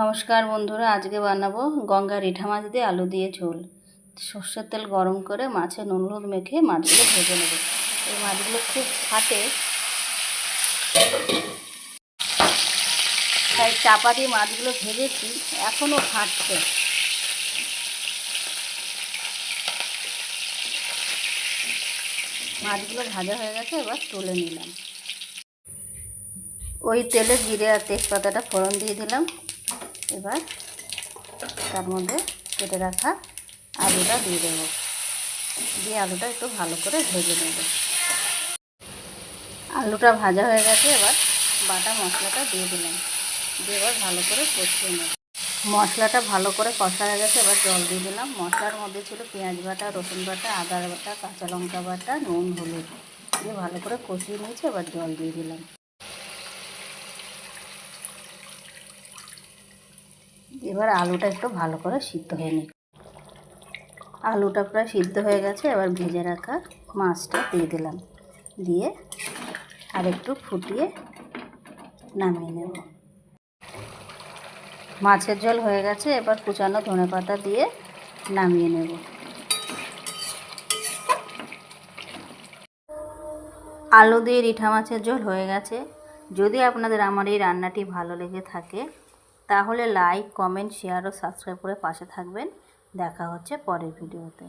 নমস্কার বন্ধুরা, আজকে বানাবো গঙ্গা রিঠা মাছ দিয়ে আলু দিয়ে ঝোল। সর্ষের তেল গরম করে মাছে নুন হলুদ মেখে মাছগুলো ভেজে নেব। এই মাছগুলো খুব ফাটে। তাই চাপা দিয়ে মাছগুলো ভেজেছি, এখনও ফাটছে। মাছগুলো ভাজা হয়ে গেছে, এবার তুলে নিলাম। ওই তেলে জিরে আর তেজপাতাটা ফোড়ন দিয়ে দিলাম। এবার তার মধ্যে কেটে রাখা আলুটা দিয়ে দেবো। দিয়ে আলুটা একটু ভালো করে ভেজে নেব। আলুটা ভাজা হয়ে গেছে, এবার বাটা মশলাটা দিয়ে দিলাম। দিয়ে এবার ভালো করে কষিয়ে নেব। মশলাটা ভালো করে কষা হয়ে গেছে, এবার জল দিয়ে দিলাম। মশলার মধ্যে ছিল পেঁয়াজ বাটা, রসুন বাটা, আদা বাটা, কাঁচা লঙ্কা বাটা, নুন, হলুদ। দিয়ে ভালো করে কষিয়ে নিয়েছি, এবার জল দিয়ে দিলাম। এবার আলুটা একটু ভালো করে সিদ্ধ হয়ে নিই। আলুটা প্রায় সিদ্ধ হয়ে গেছে, এবার ভেজে রাখা মাছটা দিয়ে দিলাম। দিয়ে আর একটু ফুটিয়ে নামিয়ে নেব। মাছের জল হয়ে গেছে, এবার কুচানো ধনে পাতা দিয়ে নামিয়ে নেব। আলু দিয়ে রিঠা মাছের ঝোল হয়ে গেছে। যদি আপনাদের আমার এই রান্নাটি ভালো লেগে থাকে তাহলে লাইক কমেন্ট শেয়ার ও সাবস্ক্রাইব করে পাশে থাকবেন। দেখা হচ্ছে পরের ভিডিওতে